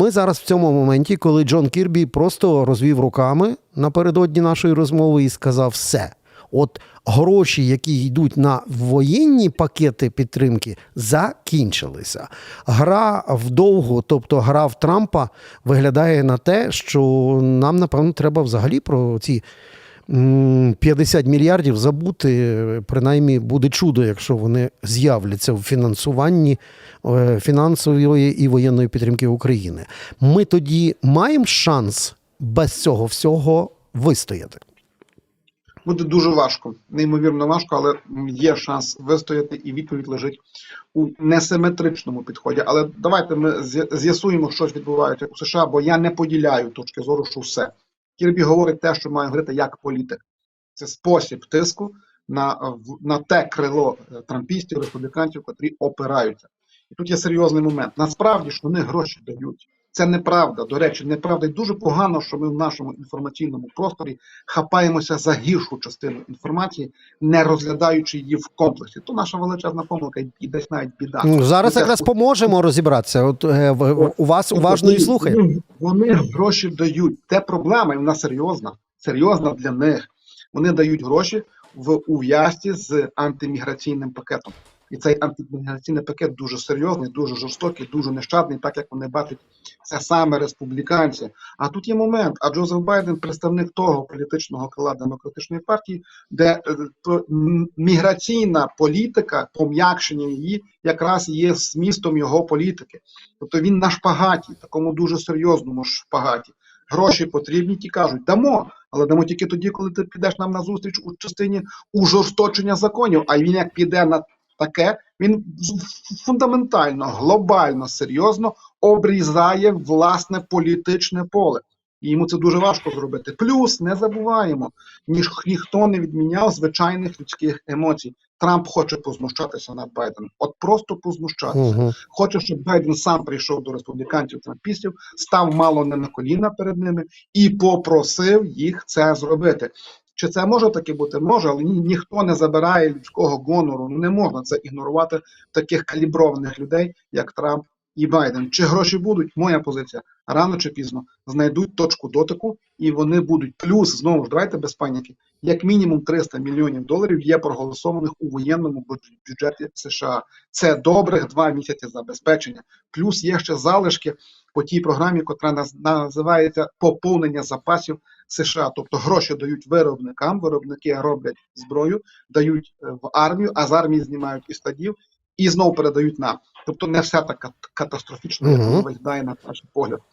ми зараз в цьому моменті, коли Джон Кірбі просто розвів руками напередодні нашої розмови і сказав: все. От гроші, які йдуть на воєнні пакети підтримки, закінчилися. Гра вдовго, тобто гра в Трампа, виглядає на те, що нам, напевно, треба взагалі про ці 50 мільярдів забути. Принаймні буде чудо, якщо вони з'являться в фінансуванні е, фінансової і воєнної підтримки України. Ми тоді маємо шанс без цього всього вистояти. Буде дуже важко, неймовірно важко, але є шанс вистояти, і відповідь лежить у несиметричному підході. Але давайте ми з'ясуємо, що відбувається у США, бо я не поділяю точки зору, що все. Кірбі говорить те, що має говорити як політик. Це спосіб тиску на, на те крило е, трампістів, республіканців, котрі опираються. І тут є серйозний момент. Насправді ж вони гроші дають. Це неправда. До речі, неправда. І дуже погано, що ми в нашому інформаційному просторі хапаємося за гіршу частину інформації, не розглядаючи її в комплексі. То наша величезна помилка і десь навіть біда. Ну, Зараз І це якраз поможемо розібратися. От е, у вас уважно і слухаємо. Вони, вони гроші дають. Те проблема, і вона серйозна, серйозна для них. Вони дають гроші в ув'язці з антиміграційним пакетом. І цей антиміграційний пакет дуже серйозний, дуже жорстокий, дуже нещадний, так як вони бачать це саме республіканці. А тут є момент. А Джозеф Байден представник того політичного крила демократичної партії, де е, міграційна політика, пом'якшення її, якраз є змістом його політики. Тобто він на шпагаті, такому дуже серйозному шпагаті. Гроші потрібні, ті кажуть, дамо, але дамо тільки тоді, коли ти підеш нам на зустріч у частині ужорсточення законів. А він як піде на таке, він фундаментально, глобально, серйозно обрізає власне політичне поле. І йому це дуже важко зробити. Плюс не забуваємо, ніж ніхто не відміняв звичайних людських емоцій. Трамп хоче познущатися над Байденом. От просто познущатися. Угу. Хоче, щоб Байден сам прийшов до республіканців трампістів, став мало не на коліна перед ними і попросив їх це зробити. Чи це може таки бути? Може, але ні, ніхто не забирає людського гонору. Ну не можна це ігнорувати таких каліброваних людей, як Трамп і Байден. Чи гроші будуть? Моя позиція рано чи пізно знайдуть точку дотику, і вони будуть. Плюс знову ж давайте без паніки. Як мінімум 300 мільйонів доларів є проголосованих у воєнному бюджеті США. Це добрих два місяці забезпечення. Плюс є ще залишки по тій програмі, котра називається поповнення запасів США. Тобто гроші дають виробникам, виробники роблять зброю, дають е, в армію, а з армії знімають із стадів і знову передають нам. Тобто не все так кат- катастрофічно, як угу. виглядає на перший погляд.